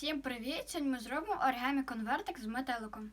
Всім привіт! Сьогодні ми зробимо оригамі конвертик з метеликом.